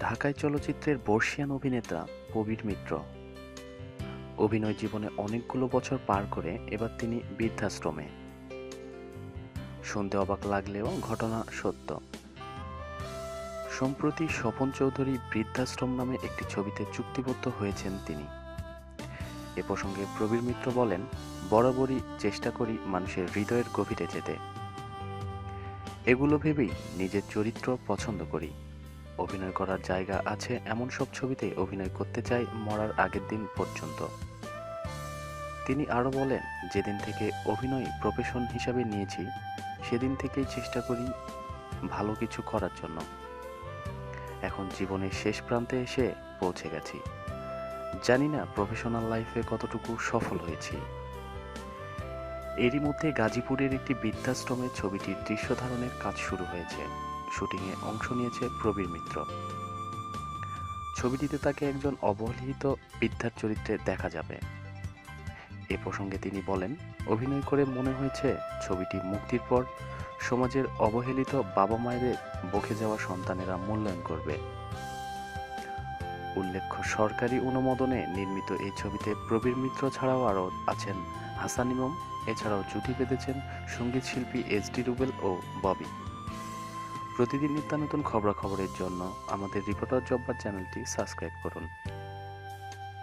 ঢাকায় চলচ্চিত্রের বর্ষিয়ান অভিনেতা প্রবীর মিত্র। অভিনয় জীবনে অনেকগুলো বছর পার করে এবার তিনি বৃদ্ধাশ্রমে। শুনতে অবাক লাগলেও ঘটনা সত্য। সম্প্রতি স্বপন চৌধুরী বৃদ্ধাশ্রম নামে একটি ছবিতে চুক্তিবদ্ধ হয়েছেন তিনি। এ প্রসঙ্গে প্রবীর মিত্র বলেন, বরাবরই চেষ্টা করি মানুষের হৃদয়ের গভীরে যেতে। এগুলো ভেবেই নিজের চরিত্র পছন্দ করি। অভিনয় করার জায়গা আছে এমন সব ছবিতে অভিনয় করতে চাই মরার আগের দিন পর্যন্ত। তিনি আরও বলেন, যেদিন থেকে অভিনয় প্রফেশন হিসাবে নিয়েছি, সেদিন থেকেই চেষ্টা করি ভালো কিছু করার জন্য। এখন জীবনের শেষ প্রান্তে এসে পৌঁছে গেছি। জানি না প্রফেশনাল লাইফে কতটুকু সফল হয়েছি। এরই মধ্যে গাজীপুরের একটি বৃদ্ধাশ্রমের ছবিটির দৃশ্য ধারণের কাজ শুরু হয়েছে। শুটিংয়ে অংশ নিয়েছে প্রবীর মিত্র। ছবিটিতে তাকে একজন অবহেলিত বৃদ্ধার চরিত্রে দেখা যাবে। এ প্রসঙ্গে তিনি বলেন, অভিনয় করে মনে হয়েছে ছবিটি মুক্তির পর সমাজের অবহেলিত বাবা মায়েদের বকে যাওয়া সন্তানেরা মূল্যায়ন করবে। উল্লেখ্য, সরকারি অনুমোদনে নির্মিত এই ছবিতে প্রবীর মিত্র ছাড়াও আরও আছেন হাসান ইমাম। এছাড়াও জুটি বেঁধেছেন সংগীত শিল্পী এস ডি রুবেল ও ববি। প্রতিদিন নিত্য নতুন খবরাখবরের জন্য আমাদের রিপোর্টার জব্বার চ্যানেলটি সাবস্ক্রাইব করুন।